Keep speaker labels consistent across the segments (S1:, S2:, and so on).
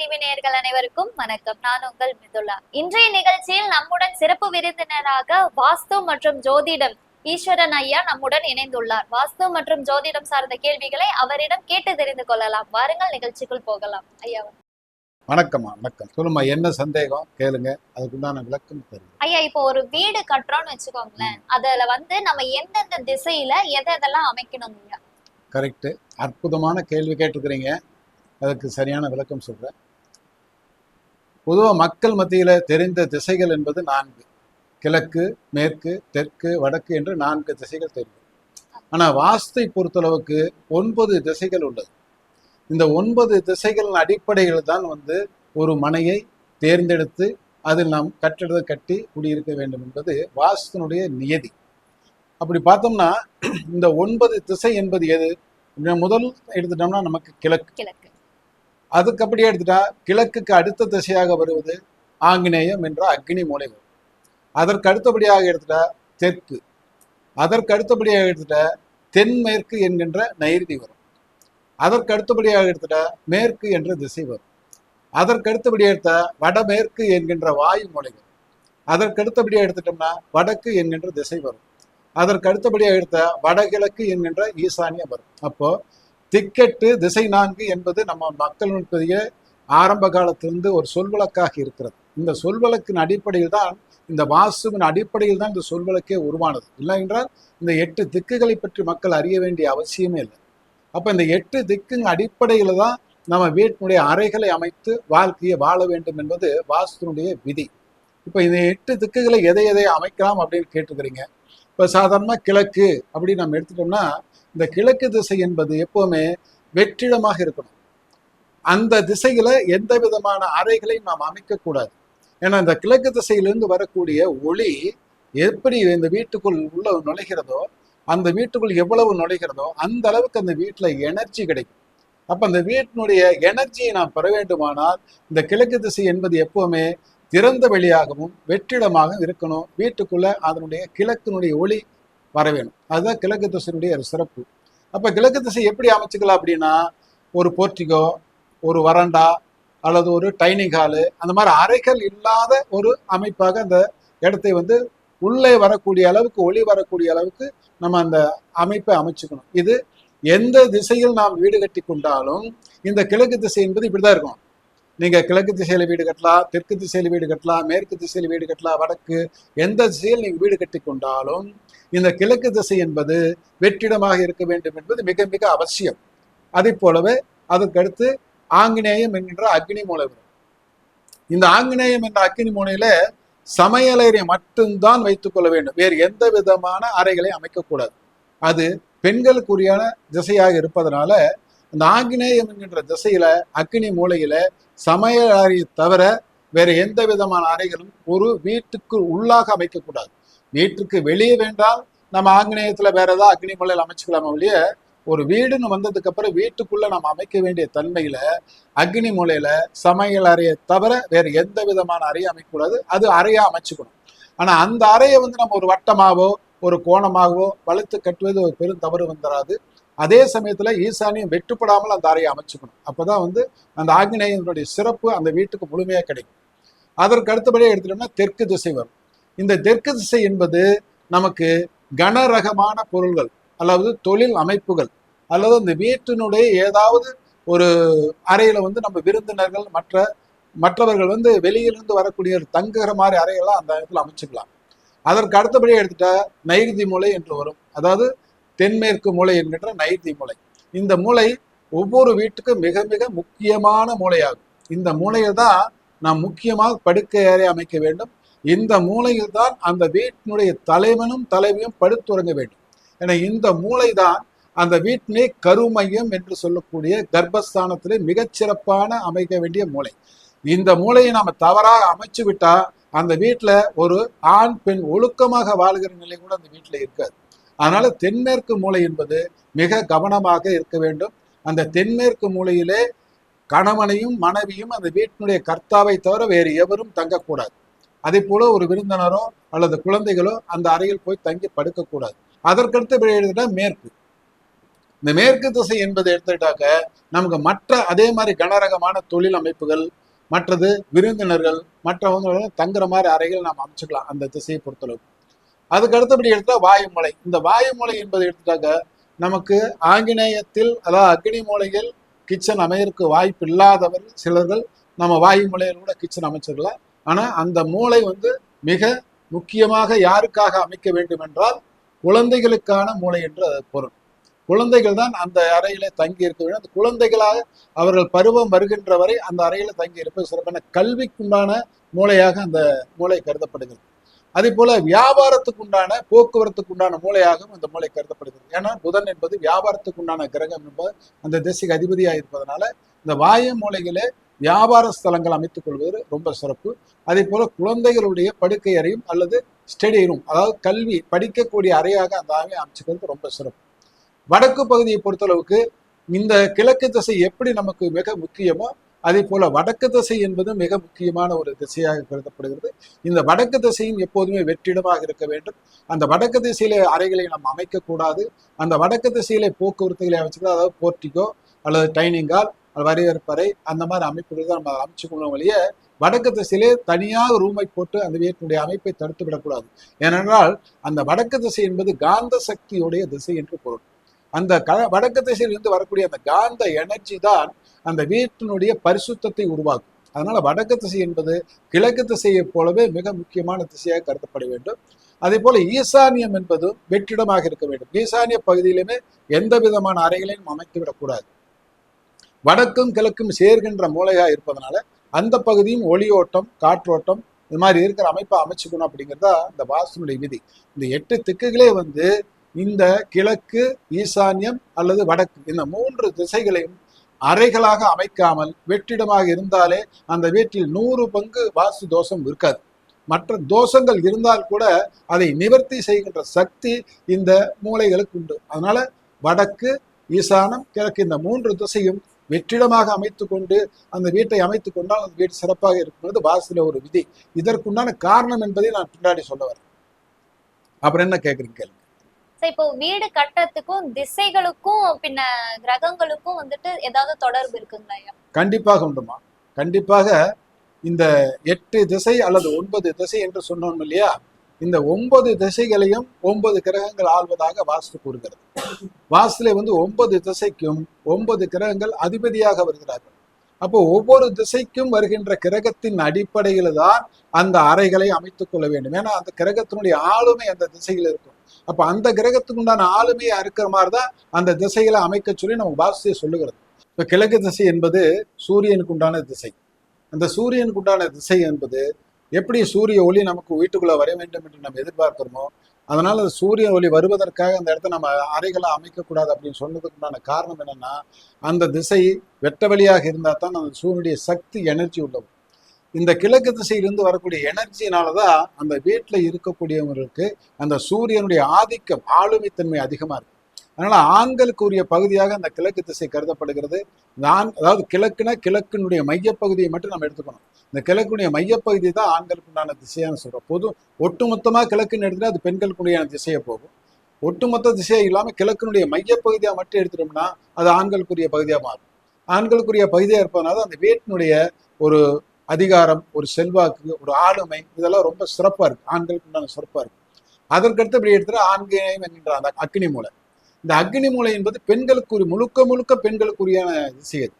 S1: TV நேயர்கள் அனைவருக்கும் வணக்கம். நான் உங்கள் மிதுலா இன்றைய நிகழ்ச்சியில் நம்முடன் சிறப்பு விருந்தினராக வாஸ்து மற்றும் ஜோதிடம் ஈஸ்வரன் ஐயா நம்முடன் இணைந்துள்ளார். வாஸ்து மற்றும் ஜோதிடம் சார்ந்த கேள்விகளை அவரிடம் கேட்டு தெரிந்து கொள்ளலாம். வாருங்கள் நிகழ்ச்சிக்குள் போகலாம். ஐயா.
S2: வணக்கம்மா வணக்கம். சொல்லுமா என்ன சந்தேகம்? கேளுங்க. அதுக்குண்டான விளக்கம் தருங்க.
S1: ஐயா இப்போ ஒரு வீடு கட்டுறோம்னு வச்சுக்கோங்களேன். அதுல வந்து நம்ம எந்தெந்த திசையில எதை எதெல்லாம் அமைக்கணும்
S2: கரெக்டு அற்புதமான கேள்வி கேட்டுக்கிறீங்க அதுக்கு சரியான விளக்கம் சொல்கிறேன் பொதுவாக மக்கள் மத்தியில் தெரிந்த திசைகள் என்பது நான்கு. கிழக்கு மேற்கு தெற்கு வடக்கு என்று நான்கு திசைகள் தெரியும். ஆனால் வாஸ்தை பொறுத்தளவுக்கு ஒன்பது திசைகள் உள்ளது. இந்த ஒன்பது திசைகளின் அடிப்படையில் தான் வந்து ஒரு மனையை தேர்ந்தெடுத்து அதில் நாம் கட்டிடத்தை கட்டி குடியிருக்க வேண்டும் என்பது வாஸ்துனுடைய நியதி. அப்படி பார்த்தோம்னா இந்த ஒன்பது திசை என்பது எது? முதல் எடுத்துட்டோம்னா நமக்கு கிழக்கு.
S1: கிழக்கு.
S2: அதுக்கு அப்படியே எடுத்துட்டா கிழக்குக்கு அடுத்த திசையாக வருவது ஆங்கினேயம் என்ற அக்னி மூலை வரும் அதற்கு அடுத்தபடியாக எடுத்துட்டா தெற்கு. அதற்கு அடுத்தபடியாக எடுத்துட்டா தென்மேற்கு என்கின்ற நைருதி வரும். அதற்கு அடுத்தபடியாக எடுத்துட்டா மேற்கு என்ற திசை வரும். அதற்கு அடுத்தபடியாக எடுத்தா வடமேற்கு என்கின்ற வாயு மூலை வரும் அதற்கு அடுத்தபடியாக எடுத்துட்டோம்னா வடக்கு என்கின்ற திசை வரும். அதற்கு அடுத்தபடியாக எடுத்தா வடகிழக்கு என்கின்ற ஈசானியம் வரும். அப்போ திக்கெட்டு திசை நான்கு என்பது நம்ம மக்களுடைய ஆரம்ப காலத்திலிருந்து ஒரு சொல்வழக்காக இருக்கிறது. இந்த சொல்வழக்கின் அடிப்படையில் தான் இந்த வாசுவின் அடிப்படையில் தான் இந்த சொல்வழக்கே உருவானது. இல்லை என்றால் இந்த எட்டு திக்குகளை பற்றி மக்கள் அறிய வேண்டிய அவசியமே இல்லை. அப்போ இந்த எட்டு திக்குங்க அடிப்படையில் தான் நம்ம வீட்டினுடைய அறைகளை அமைத்து வாழ்க்கையை வாழ வேண்டும் என்பது வாஸ்துனுடைய விதி. இப்போ இந்த எட்டு திக்குகளை எதை எதை அமைக்கலாம் அப்படின்னு கேட்டுக்கிறீங்க? இப்போ சாதாரணமாக கிழக்கு அப்படின்னு நம்ம எடுத்துட்டோம்னா இந்த கிழக்கு திசை என்பது எப்பவுமே வெற்றிடமாக இருக்கணும். அந்த திசையில எந்த விதமான அறைகளையும் நாம் அமைக்கக்கூடாது ஏன்னா இந்த கிழக்கு திசையிலிருந்து வரக்கூடிய ஒளி எப்படி இந்த வீட்டுக்குள் உள்ள நுழைகிறதோ அந்த வீட்டுக்குள் எவ்வளவு நுழைகிறதோ அந்த அளவுக்கு அந்த வீட்டில் எனர்ஜி கிடைக்கும். அப்போ அந்த வீட்டினுடைய எனர்ஜியை நாம் பெற வேண்டுமானால் இந்த கிழக்கு திசை என்பது எப்பவுமே திறந்த வெளியாகவும் வெற்றிடமாகவும் இருக்கணும். வீட்டுக்குள்ள அதனுடைய கிழக்கினுடைய ஒளி வர வேணும் அதுதான் கிழக்கு திசையினுடைய ஒரு சிறப்பு. அப்போ கிழக்கு திசை எப்படி அமைச்சுக்கலாம் அப்படின்னா ஒரு போர்ட்டிகோ ஒரு வறண்டா அல்லது ஒரு டைனிங் ஹாலு அந்த மாதிரி அறைகள் இல்லாத ஒரு அமைப்பாக அந்த இடத்தை வந்து உள்ளே வரக்கூடிய அளவுக்கு ஒளி வரக்கூடிய அளவுக்கு நம்ம அந்த அமைப்பை அமைச்சுக்கணும். இது எந்த திசையில் நாம் வீடு கட்டி கொண்டாலும் இந்த கிழக்கு திசை என்பது இப்படிதான் இருக்கும். நீங்க கிழக்கு திசையில வீடு கட்டலாம் தெற்கு திசையில வீடு கட்டலாம் மேற்கு திசையில வீடு கட்டலாம் வடக்கு எந்த திசையில் நீங்க வீடு கட்டி கொண்டாலும் இந்த கிழக்கு திசை என்பது வெற்றிடமாக இருக்க வேண்டும் என்பது மிக மிக அவசியம். அதை போலவே அதற்கடுத்து ஆங்கினேயம் என்கின்ற அக்னி மூலை வரும். இந்த ஆங்கினேயம் என்ற அக்னி மூலையில சமையலறை மட்டும்தான் வைத்துக் கொள்ள வேண்டும். வேறு எந்த விதமான அறைகளை அமைக்கக்கூடாது. அது பெண்களுக்குரியான திசையாக இருப்பதனால இந்த ஆங்கினேயம் என்கின்ற திசையில அக்னி மூலையில சமையல் அறையை தவிர வேற எந்த விதமான அறைகளும் ஒரு வீட்டுக்கு உள்ளாக அமைக்கக்கூடாது. வீட்டுக்கு வெளியே வேண்டாம். நம்ம ஆங்கிலேயத்தில் வேற ஏதாவது அக்னி மூலையில் அமைச்சுக்கலாமா ஒழிய ஒரு வீடுன்னு வந்ததுக்கு அப்புறம் வீட்டுக்குள்ள நம்ம அமைக்க வேண்டிய தன்மையில அக்னி மூலையில சமையல் அறையை தவிர வேற எந்த விதமான அறையை அமைக்கக்கூடாது அது அறையா அமைச்சுக்கணும். ஆனா அந்த அறையை வந்து நம்ம ஒரு வட்டமாகவோ ஒரு கோணமாகவோ வளர்த்து கட்டுவது ஒரு பெரும் தவறு வந்துடாது அதே சமயத்துல ஈசானியம் வெட்டுப்படாமல் அந்த அறையை அமைச்சுக்கணும். அப்பதான் வந்து அந்த ஆக்னேயனுடைய சிறப்பு அந்த வீட்டுக்கு முழுமையா கிடைக்கும். அதற்கு அடுத்தபடியே எடுத்துட்டோம்னா தெற்கு திசை வரும். இந்த தெற்கு திசை என்பது நமக்கு கனரகமான பொருள்கள் அல்லது தொழில் அமைப்புகள் அல்லது அந்த வீட்டினுடைய ஏதாவது ஒரு அறையில வந்து நம்ம விருந்தினர்கள் மற்ற மற்றவர்கள் வந்து வெளியிலிருந்து வரக்கூடிய ஒரு தங்குகிற மாதிரி அறையெல்லாம் அந்த இடத்துல அமைச்சுக்கலாம். அதற்கு அடுத்தபடியே எடுத்துட்டா நைருதி மூலை என்று வரும். அதாவது தென்மேற்கு மூலை என்கின்ற நைருதி மூலை. இந்த மூலை ஒவ்வொரு வீட்டுக்கும் மிக மிக முக்கியமான மூலையாகும். இந்த மூலையை தான் நாம் முக்கியமாக படுக்கை அறை அமைக்க வேண்டும். இந்த மூளையில் தான் அந்த வீட்டினுடைய தலைவனும் தலைவியும் படுத்துறங்க வேண்டும். என இந்த மூளை தான் அந்த வீட்டினை கருமையம் என்று சொல்லக்கூடிய கர்ப்பஸ்தானத்திலே மிகச்சிறப்பான அமைக்க வேண்டிய மூளை இந்த மூளையை நாம தவறாக அமைச்சு விட்டா அந்த வீட்டில் ஒரு ஆண் பெண் ஒழுக்கமாக வாழ்கிற நிலை கூட அந்த வீட்டில் இருக்காது. அதனால தென்மேற்கு மூலை என்பது மிக கவனமாக இருக்க வேண்டும். அந்த தென்மேற்கு மூலையிலே கணவனையும் மனைவியும் அந்த வீட்டினுடைய கர்த்தாவை தவிர வேறு எவரும் தங்கக்கூடாது. அதே போல ஒரு விருந்தினரோ அல்லது குழந்தைகளோ அந்த அறையில் போய் தங்கி படுக்கக்கூடாது. அதற்கடுத்து எடுத்துட்டா மேற்கு. இந்த மேற்கு திசை என்பதை எடுத்துக்கிட்டாக்க நமக்கு மற்ற அதே மாதிரி கனரகமான தொழில் அமைப்புகள் மற்றது விருந்தினர்கள் மற்றவங்க தங்குற மாதிரி அறைகள் நாம் அமைச்சுக்கலாம் அந்த திசையை பொறுத்தளவுக்கு. அதுக்கு அடுத்தபடி எடுத்தா வாயுமலை. இந்த வாயுமலை என்பதை எடுத்துட்டாக்க நமக்கு ஆங்கிலேயத்தில் அதாவது அக்னி மூலையில் கிச்சன் அமையறதுக்கு வாய்ப்பு இல்லாதவர் சிலர்கள் நம்ம வாயுமலையில் கூட கிச்சன் அமைச்சிடலாம் ஆனா அந்த மூளை வந்து மிக முக்கியமாக யாருக்காக அமைக்க வேண்டும் என்றால் குழந்தைகளுக்கான மூளை என்று பொருள். குழந்தைகள் தான் அந்த அறையில தங்கி இருக்க வேண்டும். அந்த குழந்தைகளாக அவர்கள் பருவம் வருகின்ற வரை அந்த அறையில தங்கி இருப்பது சிறப்பான கல்விக்குண்டான மூளையாக அந்த மூளை கருதப்படுகிறது. அதே போல வியாபாரத்துக்கு உண்டான போக்குவரத்துக்கு உண்டான மூளையாகவும் அந்த மூளை கருதப்படுகிறது. ஏன்னா புதன் என்பது வியாபாரத்துக்கு உண்டான கிரகம் என்பது அந்த திசைக்கு அதிபதியாக இருப்பதனால இந்த வாயு மூலைகளே வியாபார ஸ்தலங்கள் அமைத்துக் கொள்வது ரொம்ப சிறப்பு. அதே போல குழந்தைகளுடைய படுக்கை அறையும் அல்லது ஸ்டடி ரூம் அதாவது கல்வி படிக்கக்கூடிய அறையாக அந்த அறையை அமைச்சுக்கிறது ரொம்ப சிறப்பு. வடக்கு பகுதியை பொறுத்தளவுக்கு இந்த கிழக்கு திசை எப்படி நமக்கு மிக முக்கியமோ அதே போல வடக்கு திசை என்பது மிக முக்கியமான ஒரு திசையாக கருதப்படுகிறது. இந்த வடக்கு திசையும் எப்போதுமே வெற்றிடமாக இருக்க வேண்டும். அந்த வடக்கு திசையிலே அறைகளை நாம் அமைக்கக்கூடாது. அந்த வடக்கு திசையிலே போக்குவரத்துகளை அமைச்சுக்கிறது அதாவது போர்ட்டிகோ அல்லது டைனிங் ஹால் வரவேற்பறை அந்த மாதிரி அமைப்புகள் தான் நம்ம அமைச்சுக்கொள்ளும் வழிய வடக்கு திசையிலே தனியாக ரூமை போட்டு அந்த வீட்டினுடைய அமைப்பை தடுத்து விடக்கூடாது. ஏனென்றால் அந்த வடக்கு திசை என்பது காந்த சக்தியுடைய திசை என்று பொருள். அந்த க வடக்கு திசையிலிருந்து வரக்கூடிய அந்த காந்த எனர்ஜி தான் அந்த வீட்டினுடைய பரிசுத்தத்தை உருவாக்கும். அதனால வடக்கு திசை என்பது கிழக்கு திசையைப் போலவே மிக முக்கியமான திசையாக கருதப்பட வேண்டும். அதே போல ஈசானியம் என்பதும் வெற்றிடமாக இருக்க வேண்டும். ஈசானிய பகுதியிலுமே எந்த விதமான அறைகளையும் அமைத்து விடக்கூடாது. வடக்கும் கிழக்கும் சேர்கின்ற மூலையா இருப்பதனால அந்த பகுதியும் ஒளியோட்டம் காற்றோட்டம் இது மாதிரி இருக்கிற அமைப்பை அமைச்சுக்கணும் அப்படிங்கிறதா இந்த வாஸ்துனுடைய விதி. இந்த எட்டு திக்குகளே வந்து இந்த கிழக்கு ஈசான்யம் அல்லது வடக்கு இந்த மூன்று திசைகளையும் அறைகளாக அமைக்காமல் வெற்றிடமாக இருந்தாலே அந்த வீட்டில் நூறு பங்கு வாஸ்து தோஷம் இருக்காது. மற்ற தோஷங்கள் இருந்தால் கூட அதை நிவர்த்தி செய்கின்ற சக்தி இந்த மூளைகளுக்கு உண்டு. அதனால வடக்கு ஈசானம் கிழக்கு இந்த மூன்று திசையும் வெற்றிடமாக அமைத்து கொண்டு அந்த வீட்டை அமைத்து கொண்டால் அந்த வீடு சிறப்பாக இருக்கிறது வாஸ்துல ஒரு விதி. இதற்குண்டான காரணம் என்பதை நான் பின்னாடி சொல்ல வரேன். அப்புறம் என்ன கேக்குறீங்க கேளுங்க.
S1: So, இப்போ வீடு கட்டுறதுக்கும் திசைகளுக்கும் பின்ன கிரகங்களுக்கும் வந்துட்டு ஏதாவது தொடர்பு இருக்குங்களா
S2: கண்டிப்பாக உண்டுமா? கண்டிப்பாக இந்த எட்டு திசை அல்லது ஒன்பது திசை என்று சொன்னோம் இல்லையா? இந்த ஒன்பது திசைகளையும் ஒன்பது கிரகங்கள் ஆள்வதாக வாஸ்து கூறுகிறது. வாஸ்துல வந்து ஒன்பது திசைக்கும் ஒன்பது கிரகங்கள் அதிபதியாக வருகிறார்கள். அப்போ ஒவ்வொரு திசைக்கும் வருகின்ற கிரகத்தின் அடிப்படையில் தான் அந்த அறைகளை அமைத்துக் கொள்ள வேண்டும். ஏன்னா அந்த கிரகத்தினுடைய ஆளுமை அந்த திசையில் இருக்கும். அப்ப அந்த கிரகத்துக்கு உண்டான ஆளுமையை அறுக்கிற மாதிரி தான் அந்த திசைகளை அமைக்க சொல்லி நம்ம வாஸ்துவை சொல்லுகிறது. இப்ப கிழக்கு திசை என்பது சூரியனுக்கு உண்டான திசை. அந்த சூரியனுக்கு உண்டான திசை என்பது எப்படி சூரிய ஒளி நமக்கு வீட்டுக்குள்ள வர வேண்டும் என்று நம்ம எதிர்பார்க்கிறோமோ அதனால அந்த சூரிய ஒளி வருவதற்காக அந்த இடத்த நம்ம அறைகளை அமைக்கக்கூடாது அப்படின்னு சொன்னதுக்குண்டான காரணம் என்னன்னா அந்த திசை வெட்ட வழியாக இருந்தால் தான் அந்த சூரியனுடைய சக்தி எனர்ஜி உள்ளது. இந்த கிழக்கு திசையிலிருந்து வரக்கூடிய எனர்ஜினாலதான் அந்த வீட்டில் இருக்கக்கூடியவங்களுக்கு அந்த சூரியனுடைய ஆதிக்கம் ஆளுமைத்தன்மை அதிகமாக இருக்கு. அதனால ஆண்களுக்கு உரிய பகுதியாக அந்த கிழக்கு திசை கருதப்படுகிறது. நான் அதாவது கிழக்குனா கிழக்கினுடைய மையப்பகுதியை மட்டும் நம்ம எடுத்துக்கணும். இந்த கிழக்குடைய மையப்பகுதி தான் ஆண்களுக்கு உண்டான திசையான சொல்கிறோம் பொது ஒட்டுமொத்தமாக கிழக்குன்னு எடுத்துட்டா அது பெண்களுக்குடையான திசையை போகும். ஒட்டுமொத்த திசையை இல்லாமல் கிழக்கினுடைய மையப்பகுதியாக மட்டும் எடுத்துட்டோம்னா அது ஆண்களுக்குரிய பகுதியாக மாறும். ஆண்களுக்குரிய பகுதியாக இருப்பதனால அந்த வீட்டினுடைய ஒரு அதிகாரம் ஒரு செல்வாக்கு ஒரு ஆளுமை இதெல்லாம் ரொம்ப சிறப்பாக இருக்கு. ஆண்களுக்கு உண்டான சிறப்பாக இருக்கு. அதற்கடுத்து இப்படி எடுத்துகிட்டு ஆண்கியம் என்கின்ற அந்த அக்னி மூலை இந்த அக்னி மூலை என்பது பெண்களுக்குரிய முழுக்க முழுக்க பெண்களுக்குரியான திசை அது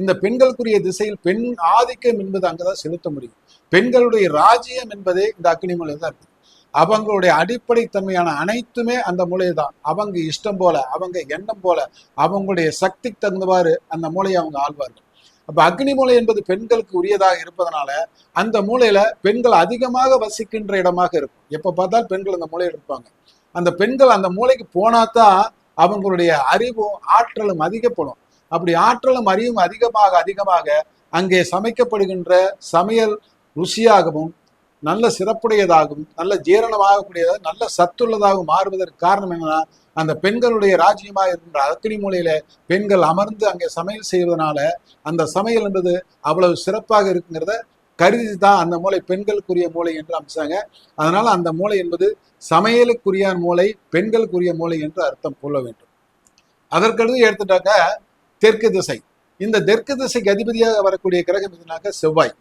S2: இந்த பெண்களுக்குரிய திசையில் பெண் ஆதிக்கம் என்பது அங்கதான் செலுத்த முடியும். பெண்களுடைய ராஜ்யம் என்பதே இந்த அக்னி மூலை தான். இருக்கு அவங்களுடைய அடிப்படை தன்மையான அனைத்துமே அந்த மூலை தான் அவங்க இஷ்டம் போல அவங்க எண்ணம் போல அவங்களுடைய சக்திக்கு தகுந்தவாறு அந்த மூலையை அவங்க ஆழ்வார்கள் அப்ப அக்னி மூலை என்பது பெண்களுக்கு உரியதாக இருப்பதனால அந்த மூலையில பெண்கள் அதிகமாக வசிக்கின்ற இடமாக இருக்கும். எப்ப பார்த்தாலும் பெண்கள் அந்த மூலையில் இருப்பாங்க. அந்த பெண்கள் அந்த மூலைக்கு போனாதான் அவங்களுடைய அறிவும் ஆற்றலும் அதிகப்படும். அப்படி ஆற்றலும் அறிவும் அதிகமாக அதிகமாக அங்கே சமைக்கப்படுகின்ற சமையல் ருசியாகவும் நல்ல சிறப்புடையதாகவும் நல்ல ஜீரணமாகக்கூடியதாக நல்ல சத்துள்ளதாகவும் மாறுவதற்கு காரணம் என்னன்னா அந்த பெண்களுடைய ராஜ்யமாக இருக்கின்ற அக்னி மூலையில பெண்கள் அமர்ந்து அங்கே சமையல் செய்வதனால அந்த சமையல் என்பது அவ்வளவு சிறப்பாக இருக்குங்கிறத கருதி தான் அந்த மூளை பெண்களுக்குரிய மூளை என்று அமைச்சாங்க. அதனால் அந்த மூளை என்பது சமையலுக்குரிய மூளை பெண்களுக்குரிய மூளை என்று அர்த்தம் கொள்ள வேண்டும். அதற்கடுத்து எடுத்துட்டாக்க தெற்கு திசை. இந்த தெற்கு திசைக்கு அதிபதியாக வரக்கூடிய கிரகம் எதுனாக்க செவ்வாய்.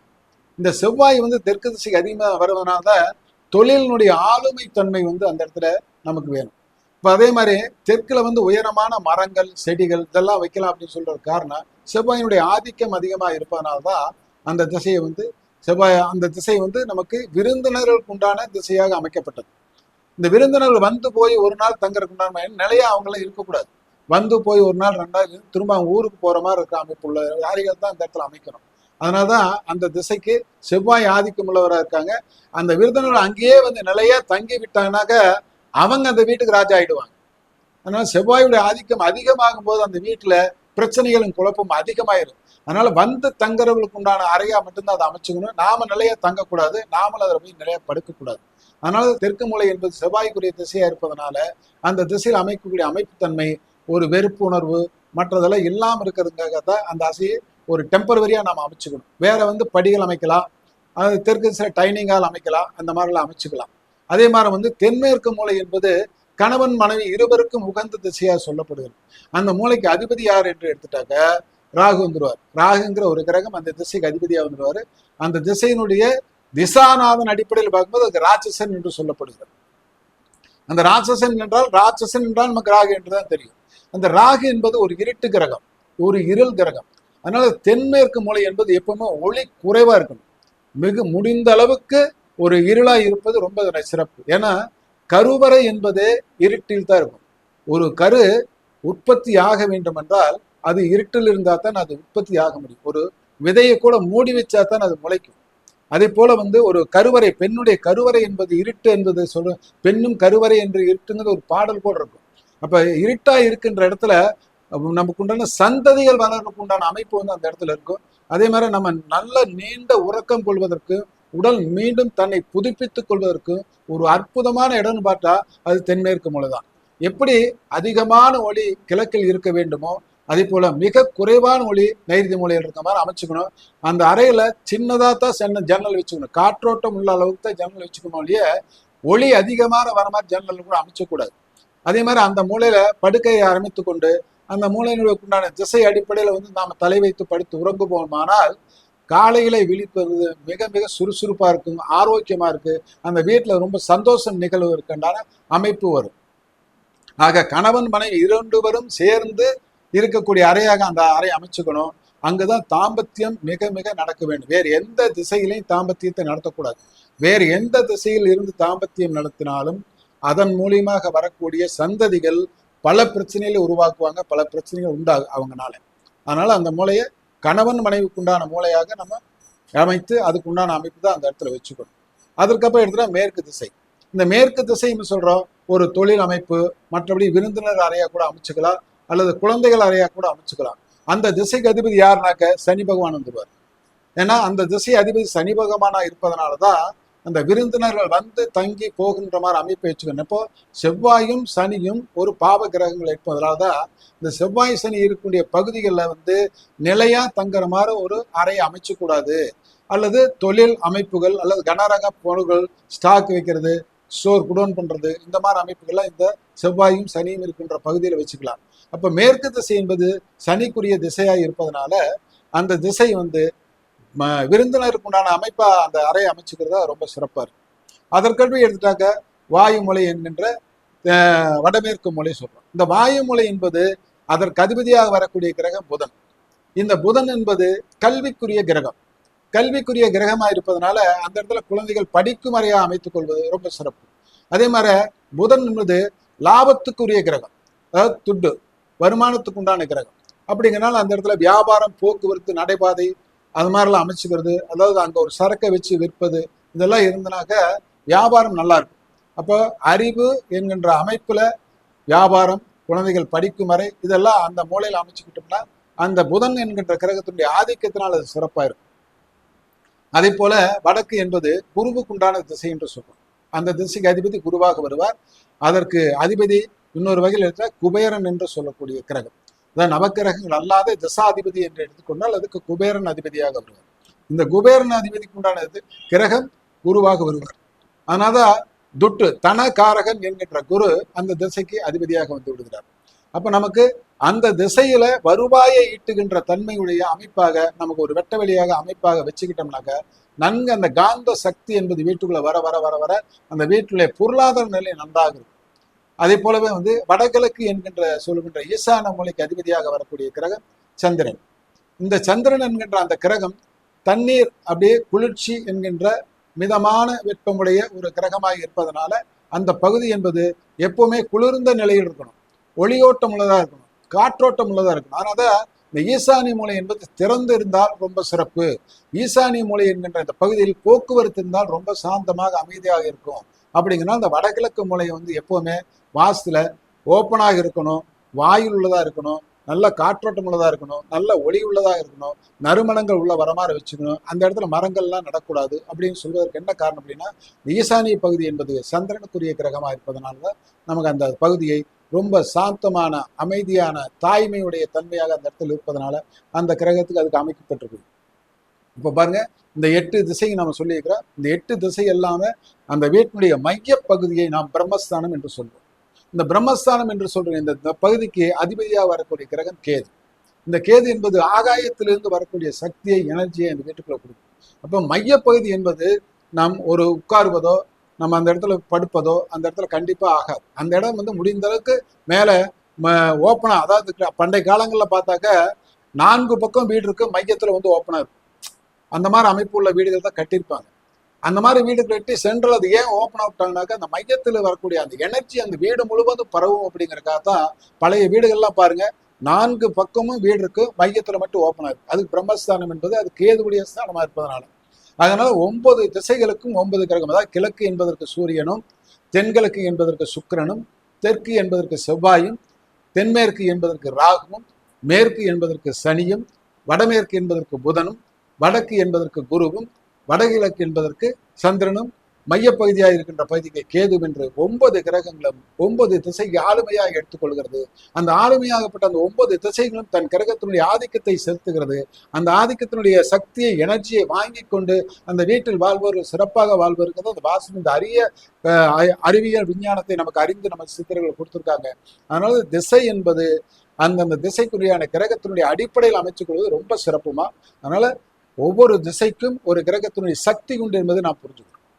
S2: இந்த செவ்வாய் வந்து தெற்கு திசைக்கு அதிகமாக வருவதனால தான் தொழிலினுடைய ஆளுமை தன்மை வந்து அந்த இடத்துல நமக்கு வேணும். இப்போ அதே மாதிரி தெற்கில் வந்து உயரமான மரங்கள் செடிகள் இதெல்லாம் வைக்கலாம் அப்படின்னு சொல்கிற காரணம் செவ்வாயினுடைய ஆதிக்கம் அதிகமாக இருப்பதனால தான் அந்த திசையை வந்து செவ்வாய் அந்த திசை வந்து நமக்கு விருந்தினர்களுக்கு உண்டான திசையாக அமைக்கப்பட்டது. இந்த விருந்தினர்கள் வந்து போய் ஒரு நாள் தங்கறதுக்கு உண்டான நிலையா அவங்களாம் இருக்கக்கூடாது. வந்து போய் ஒரு நாள் ரெண்டு நாள் திரும்ப அவங்க ஊருக்கு போற மாதிரி இருக்கிற அமைப்புள்ள யாரிகள் தான் அந்த இடத்துல அமைக்கணும். அதனாலதான் அந்த திசைக்கு செவ்வாய் ஆதிக்கம் உள்ளவராக இருக்காங்க. அந்த விருந்தினர்கள் அங்கேயே வந்து நிலையா தங்கி விட்டாங்கனாக்க அவங்க அந்த வீட்டுக்கு ராஜா ஆயிடுவாங்க. அதனால செவ்வாயுடைய ஆதிக்கம் அதிகமாகும் போது அந்த வீட்டுல பிரச்சனைகளும் குழப்பம் அதிகமாயிரும். அதனால வந்து தங்குறவங்களுக்கு உண்டான அறையா மட்டும்தான் அதை அமைச்சுக்கணும். நாம நிலையா தங்கக்கூடாது. நாமளும் அதில் போய் நிலையா படுக்கக்கூடாது. அதனால தெற்கு மூலை என்பது செவ்வாய்க்குரிய திசையா இருப்பதனால அந்த திசையில் அமைக்கக்கூடிய அமைப்புத்தன்மை ஒரு வெறுப்பு உணர்வு மற்றதெல்லாம் இல்லாமல் இருக்கிறதுக்காக தான் அந்த அசையை ஒரு டெம்பரவரியா நாம அமைச்சுக்கணும். வேற வந்து படிகள் அமைக்கலாம். அது தெற்கு சில டைனிங்கால் அமைக்கலாம். அந்த மாதிரிலாம் அமைச்சுக்கலாம். அதே மாதிரி வந்து தென்மேற்கு மூலை என்பது கணவன் மனைவி இருவருக்கும் உகந்த திசையாக சொல்லப்படுகிறது. அந்த மூளைக்கு அதிபதி யார் என்று எடுத்துட்டாக்க ராகு வந்துருவார். ராகுங்கிற ஒரு கிரகம் அந்த திசைக்கு அதிபதியா வந்துருவாரு. அந்த திசையினுடைய திசாநாதன் அடிப்படையில் பார்க்கும்போது அதுக்கு ராட்சசன் என்று சொல்லப்படுகிறது. அந்த ராட்சசன் என்றால் ராட்சசன் என்றால் நமக்கு ராகு என்றுதான் தெரியும். அந்த ராகு என்பது ஒரு இருட்டு கிரகம் ஒரு இருள் கிரகம். அதனால தென்மேற்கு மூலை என்பது எப்பவுமே ஒளி குறைவா இருக்கணும். மிக முடிந்த அளவுக்கு ஒரு இருளா இருப்பது ரொம்ப சிறப்பு. ஏன்னா கருவறை என்பது இருட்டில் தான் இருக்கும். ஒரு கரு உற்பத்தி ஆக வேண்டும் என்றால் அது இருட்டில் இருந்தால் தான் அது உற்பத்தி ஆக முடியும். ஒரு விதையை கூட மூடி வச்சா தான் அது முளைக்கும். அதே போல வந்து ஒரு கருவறை பெண்ணுடைய கருவறை என்பது இருட்டு என்பது சொல்ல பெண்ணும் கருவறை என்று இருட்டுங்கிறது ஒரு பாடல் கூட இருக்கும். அப்ப இருட்டா இருக்கின்ற இடத்துல நமக்கு உண்டான சந்ததிகள் வளர்றதுக்கு உண்டான அமைப்பு வந்து அந்த இடத்துல இருக்கும். அதே மாதிரி நம்ம நல்ல நீண்ட உறக்கம் கொள்வதற்கு உடல் மீண்டும் தன்னை புதுப்பித்துக் கொள்வதற்கு ஒரு அற்புதமான இடம்னு பார்த்தா அது தென்மேற்கு மூலை எப்படி அதிகமான ஒளி கிழக்கில் இருக்க வேண்டுமோ அதே போல மிக குறைவான ஒளி நைருதி மூலையில் இருக்க மாதிரி அமைச்சுக்கணும். அந்த அறையில சின்னதா தான் சென்ன ஜன்னல் வச்சுக்கணும். காற்றோட்டம் உள்ள அளவுக்கு தான் ஜன்னல் வச்சுக்கணும் ஒழிய ஒளி அதிகமாக வர மாதிரி ஜன்னல் கூட அமைச்சக்கூடாது அதே மாதிரி அந்த மூலையில படுக்கையை ஆரம்பித்து கொண்டு அந்த மூளையினுடைய உண்டான திசை அடிப்படையில் வந்து நாம தலை வைத்து படுத்து உறங்குவோமானால் காலையில விழிப்பது மிக மிக சுறுசுறுப்பா இருக்கும் ஆரோக்கியமா இருக்கு. அந்த வீட்டில் ரொம்ப சந்தோஷம் நிகழ்வு இருக்கின்றான அமைப்பு வரும். ஆக கணவன் மனைவி இரண்டுவரும் சேர்ந்து இருக்கக்கூடிய அறையாக அந்த அறை அமைச்சுக்கணும். அங்கதான் தாம்பத்தியம் மிக மிக நடக்க வேண்டும். வேறு எந்த திசையிலையும் தாம்பத்தியத்தை நடத்தக்கூடாது. வேறு எந்த திசையில் இருந்து தாம்பத்தியம் நடத்தினாலும் அதன் மூலியமாக வரக்கூடிய சந்ததிகள் பல பிரச்சனைகளை உருவாக்குவாங்க. பல பிரச்சனைகள் உண்டாகும் அவங்கனால. அதனால அந்த மூளையை கணவன் மனைவிக்கு உண்டான மூளையாக நம்ம அமைத்து அதுக்கு உண்டான அமைப்பு தான் அந்த இடத்துல வச்சுக்கணும். அதற்கப்புறம் எடுத்துட்டா மேற்கு திசை. இந்த மேற்கு திசைன்னு சொல்றோம். ஒரு தொழில் அமைப்பு மற்றபடி விருந்தினர் அறையா கூட அமைச்சுக்கலாம். அல்லது குழந்தைகள் அறையா கூட அமைச்சுக்கலாம். அந்த திசைக்கு அதிபதி யாருனாக்க? சனி பகவான் வந்துருவார் ஏன்னா அந்த திசை அதிபதி சனி பகவானா இருப்பதனால தான் அந்த விருந்தினர்கள் வந்து தங்கி போகின்ற மாதிரி அமைப்பை வச்சுக்கணும். இப்போ செவ்வாயும் சனியும் ஒரு பாவ கிரகங்கள் இருப்பதனால தான் இந்த செவ்வாய் சனி இருக்கக்கூடிய பகுதிகளில் வந்து நிலையா தங்குற மாதிரி ஒரு அறையை அமைச்சு கூடாது அல்லது தொழில் அமைப்புகள் அல்லது கனரக பொருள்கள் ஸ்டாக் வைக்கிறது ஸ்டோர் குடோன் பண்றது இந்த மாதிரி அமைப்புகள்லாம் இந்த செவ்வாயும் சனியும் இருக்கின்ற பகுதியில் வச்சுக்கலாம். அப்போ மேற்கு திசை என்பது சனிக்குரிய திசையாக இருப்பதனால அந்த திசை வந்து ம- விருந்தினருக்கு உண்டான அமைப்பாக அந்த அறையை அமைச்சுக்கிறதா ரொம்ப சிறப்பாக இருக்கும். அதற்கடுத்து எடுத்துட்டாக்க வாயுமுலை என்கின்ற வடமேற்கு மொழி சொல்கிறோம் இந்த வாயுமுலை என்பது அதற்கு அதிபதியாக வரக்கூடிய கிரகம் புதன். இந்த புதன் என்பது கல்விக்குரிய கிரகம். கல்விக்குரிய கிரகமாக இருப்பதனால அந்த இடத்துல குழந்தைகள் படிக்கும் அறையாக அமைத்துக் கொள்வது ரொம்ப சிறப்பு. அதே மாதிரி புதன் என்பது லாபத்துக்குரிய கிரகம். அதாவது துட்டு வருமானத்துக்கு உண்டான கிரகம். அப்படிங்கிறனால அந்த இடத்துல வியாபாரம் போக்குவரத்து நடைபாதை அது மாதிரிலாம் அமைச்சுக்கிறது. அதாவது அங்கே ஒரு சரக்கை வச்சு விற்பது இதெல்லாம் இருந்தனாக்க வியாபாரம் நல்லா இருக்கும். அப்போ அறிவு என்கின்ற அமைப்பில் வியாபாரம் குழந்தைகள் படிக்கும் வரை இதெல்லாம் அந்த மூலையில் அமைச்சுக்கிட்டோம்னா அந்த புதன் என்கின்ற கிரகத்தினுடைய ஆதிக்கத்தினால் அது சிறப்பாக இருக்கும். அதே போல வடக்கு என்பது குருவுக்குண்டான திசை என்று சொல்றோம். அந்த திசைக்கு அதிபதி குருவாக வருவார். அதற்கு அதிபதி இன்னொரு வகையில் இருக்கிற குபேரன் என்று சொல்லக்கூடிய கிரகம். அதாவது நவக்கிரகங்கள் அல்லாத திசாதிபதி என்று எடுத்துக்கொண்டால் அதுக்கு குபேரன் அதிபதியாக வருவார். இந்த குபேரன் அதிபதிக்கு உண்டான இது கிரகம் குருவாக வருவார். அதனால்தான் துட்டு தன காரகன் என்கின்ற குரு அந்த திசைக்கு அதிபதியாக வந்து விடுகிறார். அப்ப நமக்கு அந்த திசையில வருவாயை ஈட்டுகின்ற தன்மையுடைய அமைப்பாக நமக்கு ஒரு வெட்ட வெளியாக அமைப்பாக வச்சுக்கிட்டோம்னாக்க நன்கு அந்த காந்த சக்தி என்பது வீட்டுக்குள்ள வர வர வர வர அந்த வீட்டுடைய பொருளாதார நிலை நன்றாக இருக்கும். அதே போலவே வந்து வடகிழக்கு என்கின்ற சொல்லுகின்ற ஈசான மூலைக்கு அதிபதியாக வரக்கூடிய கிரகம் சந்திரன். இந்த சந்திரன் என்கின்ற அந்த கிரகம் தண்ணீர் அப்படியே குளிர்ச்சி என்கின்ற மிதமான வெப்பமுடைய ஒரு கிரகமாக இருப்பதனால அந்த பகுதி என்பது எப்பவுமே குளிர்ந்த நிலையில் இருக்கணும். ஒளியோட்டம் உள்ளதாக இருக்கணும் காற்றோட்டம் உள்ளதாக இருக்கணும். அதனால இந்த ஈசானி மூலை என்பது திறந்து இருந்தால் ரொம்ப சிறப்பு. ஈசானி மூலை என்கின்ற இந்த பகுதியில் போக்குவரத்து இருந்தால் ரொம்ப சாந்தமாக அமைதியாக இருக்கும். அப்படிங்கன்னா அந்த வடகிழக்கு மூலையை வந்து எப்போவுமே வாசத்தில் ஓப்பனாக இருக்கணும் வாயில் உள்ளதாக இருக்கணும் நல்ல காற்றோட்டம் உள்ளதாக இருக்கணும் நல்ல ஒளி உள்ளதாக இருக்கணும் நறுமணங்கள் உள்ள வரமாறு வச்சுக்கணும். அந்த இடத்துல மரங்கள்லாம் நடக்கூடாது அப்படின்னு சொல்வதற்கு என்ன காரணம் அப்படின்னா இந்த ஈசானிய பகுதி என்பது சந்திரனுக்குரிய கிரகமாக இருப்பதனால தான் நமக்கு அந்த பகுதியை ரொம்ப சாந்தமான அமைதியான தாய்மையுடைய தன்மையாக அந்த இடத்துல இருப்பதனால அந்த கிரகத்துக்கு அதுக்கு அமைக்கப்பட்டிருக்கு இப்போ பாருங்க இந்த எட்டு திசையை நம்ம சொல்லியிருக்கிறோம். இந்த எட்டு திசை எல்லாமே அந்த வீட்டினுடைய மைய பகுதியை நாம் பிரம்மஸ்தானம் என்று சொல்வோம் இந்த பிரம்மஸ்தானம் என்று சொல்ற இந்த இந்த பகுதிக்கு அதிபதியாக வரக்கூடிய கிரகம் கேது. இந்த கேது என்பது ஆகாயத்திலிருந்து வரக்கூடிய சக்தியை எனர்ஜியை இந்த வீட்டுக்குள்ள கொடுக்கும். அப்போ மையப்பகுதி என்பது நாம் ஒரு உட்காருவதோ நம்ம அந்த இடத்துல படுப்பதோ அந்த இடத்துல கண்டிப்பாக ஆகாது. அந்த இடம் வந்து முடிந்த அளவுக்கு மேலே ஓப்பனாக அதாவது பண்டைய காலங்களில் பார்த்தாக்க நான்கு பக்கம் வீடு இருக்கு மையத்தில் வந்து ஓப்பனாக இருக்கும். அந்த மாதிரி அமைப்பு உள்ள வீடுகள் தான் கட்டியிருப்பாங்க. அந்த மாதிரி வீடு கட்டி சென்ட்ரல் அது ஏன் ஓப்பன் விட்டாங்கனாக்கா அந்த மையத்தில் வரக்கூடிய அந்த எனர்ஜி அந்த வீடு முழுவதும் பரவும் அப்படிங்கிறக்காக தான் பழைய வீடுகள்லாம் பாருங்க. நான்கு பக்கமும் வீடு இருக்கு மையத்தில் மட்டும் ஓப்பன் ஆகுது அதுக்கு பிரம்மஸ்தானம் என்பது அது கேதுடைய ஸ்தானமாக இருப்பதனால. அதனால ஒன்பது திசைகளுக்கும் ஒன்பது கிரகம். அதாவது கிழக்கு என்பதற்கு சூரியனும் தென்கிழக்கு என்பதற்கு சுக்கிரனும் தெற்கு என்பதற்கு செவ்வாயும் தென்மேற்கு என்பதற்கு ராகுவும் மேற்கு என்பதற்கு சனியும் வடமேற்கு என்பதற்கு புதனும் வடக்கு என்பதற்கு குருவும் வடகிழக்கு என்பதற்கு சந்திரனும் மையப்பகுதியாக இருக்கின்ற பகுதிக்கு கேது என்று ஒன்பது கிரகங்களும் ஒன்பது திசைக்கு ஆளுமையாக எடுத்துக்கொள்கிறது. அந்த ஆளுமையாகப்பட்ட அந்த ஒன்பது திசைகளும் தன் கிரகத்தினுடைய ஆதிக்கத்தை செலுத்துகிறது. அந்த ஆதிக்கத்தினுடைய சக்தியை எனர்ஜியை வாங்கி கொண்டு அந்த வீட்டில் வாழ்வோர் சிறப்பாக வாழ்வதற்கு அந்த வாசன் இந்த அரிய அறிவியல் விஞ்ஞானத்தை நமக்கு அறிந்து நமக்கு சித்தர்கள் கொடுத்துருக்காங்க. அதனால திசை என்பது அந்தந்த திசைக்குரியான கிரகத்தினுடைய அடிப்படையில் அமைச்சு கொள்வது ரொம்ப சிறப்புமா? அதனால ஒவ்வொரு திசைக்கும் ஒரு கிரகத்தினுடைய சக்தி உண்டு என்பதை நாம் புரிஞ்சுக்கிறேன்.